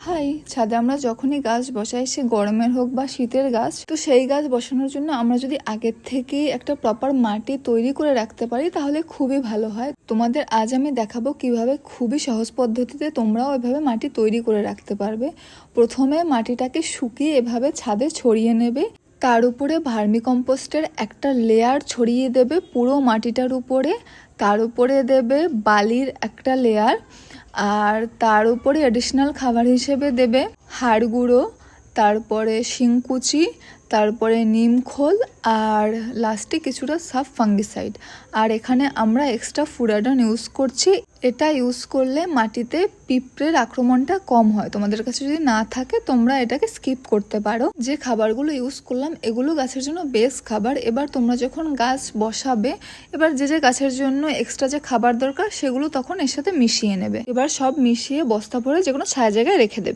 High, ছাদে আমরা যখনই গাছ বসাই, সে গরমের হোক বা শীতের গাছ, তো সেই গাছ বসানোর জন্য আমরা যদি আগের থেকেই একটা প্রপার মাটি তৈরি করে রাখতে পারি, তাহলে খুবই ভালো হয়। তোমাদের আজ আমি দেখাবো কীভাবে খুবই সহজ পদ্ধতিতে তোমরাও এভাবে মাটি তৈরি করে রাখতে পারবে। প্রথমে মাটিটাকে শুকিয়ে এভাবে ছাদে ছড়িয়ে নেবে। তার উপরে ভার্মি কম্পোস্টের একটা লেয়ার ছড়িয়ে দেবে পুরো মাটিটার উপরে। তার উপরে দেবে বালির একটা লেয়ার আর তার উপরে অ্যাডিশনাল খাবার হিসেবে দেবে হাড় গুঁড়ো, তারপরে শিংকুচি, তারপরে নিমখোল আর লাস্টে কিছুটা সাফ ফাঙ্গিসাইড আর এখানে আমরা এক্সট্রা ফুডাডন ইউজ করছি এটা ইউজ করলে মাটিতে পিঁপড়ের আক্রমণটা কম হয়। তোমাদের কাছে যদি না থাকে, তোমরা এটাকে স্কিপ করতে পারো। যে খাবারগুলো ইউজ করলাম, এগুলো গাছের জন্য বেস্ট খাবার। এবার তোমরা যখন গাছ বসাবে, এবার যে যে গাছের জন্য এক্সট্রা যে খাবার দরকার, সেগুলো তখন এর সাথে মিশিয়ে নেবে। এবার সব মিশিয়ে বস্তা ভরে যে কোনো ছায়া জায়গায় রেখে দেবে।